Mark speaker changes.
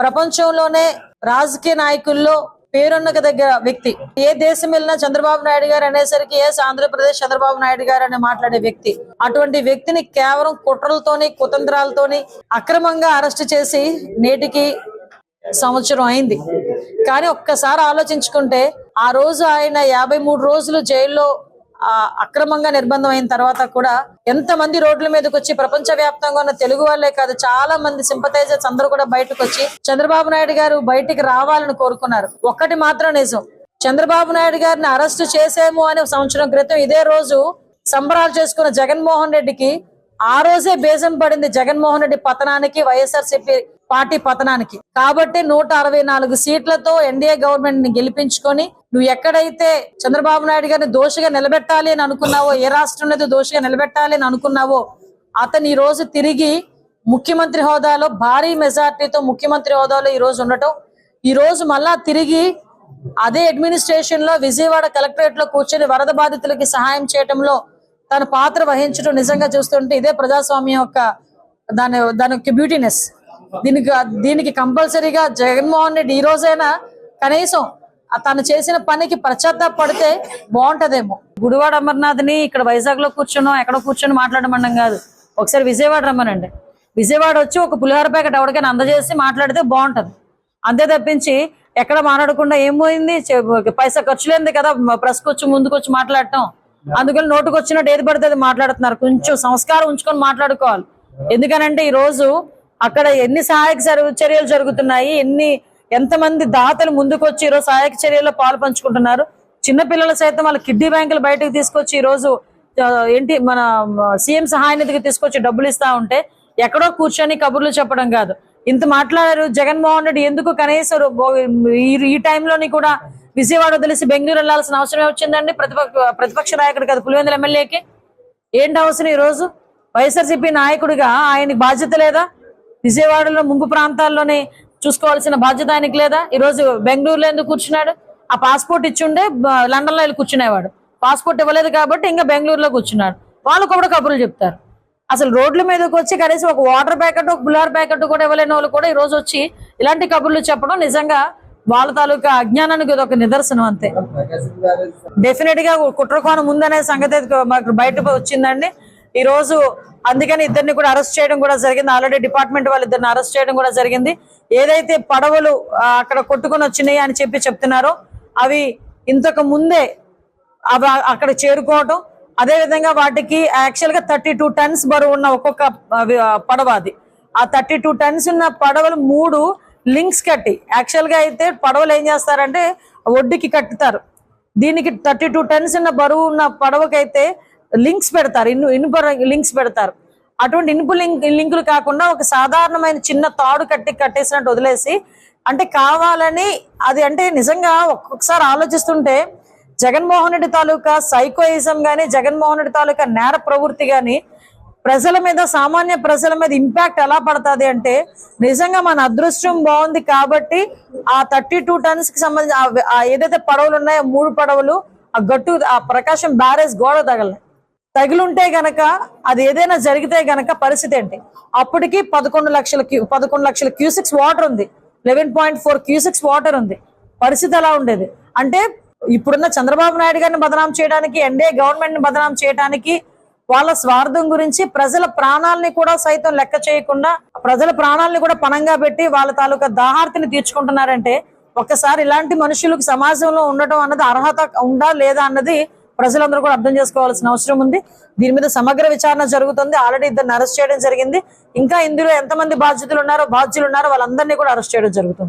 Speaker 1: ప్రపంచంలోనే రాజకీయ నాయకుల్లో పేరున్న దగ్గర వ్యక్తి. ఏ దేశం వెళ్ళినా చంద్రబాబు నాయుడు గారు అనేసరికి ఎస్ ఆంధ్రప్రదేశ్ చంద్రబాబు నాయుడు గారు అని మాట్లాడే వ్యక్తి. అటువంటి వ్యక్తిని కేవలం కుట్రలతోని కుతంత్రాలతోని అక్రమంగా అరెస్ట్ చేసి నేటికి సంవత్సరం అయింది. కానీ ఒక్కసారి ఆలోచించుకుంటే ఆ రోజు ఆయన యాభై మూడు రోజులు జైల్లో అక్రమంగా నిర్బంధం అయిన తర్వాత కూడా ఎంత మంది రోడ్ల మీదకి వచ్చి ప్రపంచ వ్యాప్తంగా ఉన్న తెలుగు వాళ్ళే కాదు చాలా మంది సింపతైజర్స్ అందరూ కూడా బయటకు వచ్చి చంద్రబాబు నాయుడు గారు బయటికి రావాలని కోరుకున్నారు. ఒక్కటి మాత్రం నిజం. చంద్రబాబు నాయుడు గారిని అరెస్ట్ చేసేము అని సంవత్సరం క్రితం ఇదే రోజు సంబరాలు చేసుకున్న జగన్మోహన్ రెడ్డికి ఆ రోజే బేజం పడింది జగన్మోహన్ రెడ్డి పతనానికి వైఎస్ఆర్సీపీ పార్టీ పతనానికి. కాబట్టి నూట అరవై నాలుగు సీట్లతో ఎన్డీఏ గవర్నమెంట్ని గెలిపించుకొని నువ్వు ఎక్కడైతే చంద్రబాబు నాయుడు గారిని దోషిగా నిలబెట్టాలి అని అనుకున్నావో ఏ రాష్ట్రం అనేది దోషిగా నిలబెట్టాలి అని అనుకున్నావో అతను ఈ రోజు తిరిగి ముఖ్యమంత్రి హోదాలో భారీ మెజార్టీతో ముఖ్యమంత్రి హోదాలో ఈ రోజు ఉండటం. ఈ రోజు మళ్ళా తిరిగి అదే అడ్మినిస్ట్రేషన్లో విజయవాడ కలెక్టరేట్లో కూర్చొని వరద బాధితులకి సహాయం చేయటంలో తన పాత్ర వహించడం నిజంగా చూస్తుంటే ఇదే ప్రజాస్వామ్యం యొక్క దాని దాని యొక్క బ్యూటీనెస్ దీనికి దీనికి కంపల్సరీగా జగన్మోహన్ రెడ్డి ఈ రోజైనా కనీసం తను చేసిన పనికి పడితే బాగుంటదేమో. గుడివాడ అమర్నాథ్ని ఇక్కడ వైజాగ్లో కూర్చున్నాం ఎక్కడ కూర్చొని మాట్లాడమడం కాదు. ఒకసారి విజయవాడ రమ్మనండి. విజయవాడ వచ్చి ఒక పులిహోర ప్యాకెట్ ఎవరికైనా అందజేసి మాట్లాడితే బాగుంటది. అంతే తప్పించి ఎక్కడ మాట్లాడకుండా ఏం పోయింది పైసా ఖర్చు లేనిది కదా ప్రెస్ వచ్చి ముందుకొచ్చి మాట్లాడటం. అందుకని నోటుకు వచ్చినట్టు ఏది పడితే అది మాట్లాడుతున్నారు. కొంచెం సంస్కారం ఉంచుకొని మాట్లాడుకోవాలి. ఎందుకనంటే ఈ రోజు అక్కడ ఎన్ని సహాయక చర్యలు జరుగుతున్నాయి ఎన్ని ఎంతమంది దాతలు ముందుకు వచ్చి ఈరోజు సహాయక చర్యల్లో పాలు పంచుకుంటున్నారు? చిన్న పిల్లలు సైతం వాళ్ళ కిడ్నీ బ్యాంకులు బయటకు తీసుకొచ్చి ఈరోజు రోజు ఏంటి మన సీఎం సహాయ నిధికి తీసుకొచ్చి డబ్బులు ఇస్తా ఉంటే ఎక్కడో కూర్చొని కబుర్లు చెప్పడం కాదు. ఇంత మాట్లాడారు జగన్మోహన్ రెడ్డి. ఎందుకు కనీసం ఈ- టైంలోని కూడా విజయవాడ వదిలేసి బెంగళూరు వెళ్ళాల్సిన అవసరం వచ్చిందండి ప్రతిపక్ష ప్రతిపక్ష నాయకుడు కదా పులివెందుల ఎమ్మెల్యేకి? ఏంటి అవసరం ఈ రోజు? వైఎస్ఆర్సీపీ నాయకుడిగా ఆయనకి బాధ్యత లేదా? విజయవాడలో ముంపు ప్రాంతాల్లోనే చూసుకోవాల్సిన బాధ్యత ఆయనకి లేదా? ఈ రోజు బెంగళూరులో ఎందుకు కూర్చున్నాడు? ఆ పాస్పోర్ట్ ఇచ్చిండే లండన్లో లండన్లో వెళ్ళి కూర్చునేవాడు. పాస్పోర్ట్ ఇవ్వలేదు కాబట్టి ఇంకా బెంగళూరులో కూర్చున్నాడు. వాళ్ళు కూడా కబుర్లు చెప్తారు. అసలు రోడ్ల మీదకి వచ్చి కనీసం ఒక వాటర్ ప్యాకెట్ ఒక బుల్లార్ ప్యాకెట్ కూడా ఇవ్వలేని వాళ్ళు కూడా ఈ రోజు వచ్చి ఇలాంటి కబుర్లు చెప్పడం నిజంగా వాళ్ళ తాలూకా అజ్ఞానానికి ఇది ఒక నిదర్శనం అంతే. డెఫినెట్గా కుట్రకోణం ఉందనే సంగతి బయట వచ్చిందండి. ఈ రోజు అందుకని ఇద్దరిని కూడా అరెస్ట్ చేయడం కూడా జరిగింది. ఆల్రెడీ డిపార్ట్మెంట్ వాళ్ళు ఇద్దరిని అరెస్ట్ చేయడం కూడా జరిగింది. ఏదైతే పడవలు అక్కడ కొట్టుకొని వచ్చినాయి అని చెప్పి చెప్తున్నారో అవి ఇంతకు ముందే అవి అక్కడ చేరుకోవటం అదే విధంగా వాటికి యాక్చువల్గా థర్టీ టూ టన్స్ బరువు ఉన్న ఒక్కొక్క పడవ అది. ఆ థర్టీ టూ టన్స్ ఉన్న పడవలు మూడు లింక్స్ కట్టి యాక్చువల్గా అయితే పడవలు ఏం చేస్తారంటే ఒడ్డుకి కట్టుతారు. దీనికి థర్టీ టూ టన్స్ ఉన్న బరువు ఉన్న పడవకైతే లింక్స్ పెడతారు ఇను ఇనుప లింక్స్ పెడతారు. అటువంటి ఇనుపు లింక్ లింకులు కాకుండా ఒక సాధారణమైన చిన్న తాడు కట్టి కట్టేసినట్టు వదిలేసి అంటే కావాలని అది అంటే నిజంగా ఒక్కొక్కసారి ఆలోచిస్తుంటే జగన్మోహన్ రెడ్డి తాలూకా సైకోయిజం కానీ జగన్మోహన్ రెడ్డి తాలూకా నేర ప్రవృత్తి కానీ ప్రజల మీద సామాన్య ప్రజల మీద ఇంపాక్ట్ ఎలా పడుతుంది అంటే నిజంగా మన అదృష్టం బాగుంది కాబట్టి ఆ థర్టీ టూ టన్స్కి సంబంధించి ఏదైతే పడవలు ఉన్నాయో మూడు పడవలు ఆ గట్టు ఆ ప్రకాశం బ్యారేజ్ గోడ తగలే. తగులుంటే గనక అది ఏదైనా జరిగితే గనక పరిస్థితి ఏంటి? అప్పటికి పదకొండు లక్షల క్యూ పదకొండు లక్షల క్యూసిక్స్ వాటర్ ఉంది. Eleven point four cusecs water ఉంది. పరిస్థితి ఎలా ఉండేది? అంటే ఇప్పుడున్న చంద్రబాబు నాయుడు గారిని బదనాం చేయడానికి ఎన్డీఏ గవర్నమెంట్ని బదనాం చేయడానికి వాళ్ళ స్వార్థం గురించి ప్రజల ప్రాణాలని కూడా సైతం లెక్క చేయకుండా ప్రజల ప్రాణాలని కూడా పణంగా పెట్టి వాళ్ళ తాలూకా దాహార్తిని తీర్చుకుంటున్నారంటే ఒక్కసారి ఇలాంటి మనుషులకు సమాజంలో ఉండటం అన్నది అర్హత ఉందా లేదా అన్నది ప్రజలందరూ కూడా అర్థం చేసుకోవాల్సిన అవసరం ఉంది. దీని మీద సమగ్ర విచారణ జరుగుతుంది. ఆల్రెడీ ఇద్దరిని అరెస్ట్ చేయడం జరిగింది. ఇంకా ఇందులో ఎంతమంది బాధ్యతలు ఉన్నారో బాధ్యులు ఉన్నారో వాళ్ళందరినీ కూడా అరెస్ట్ చేయడం జరుగుతుంది.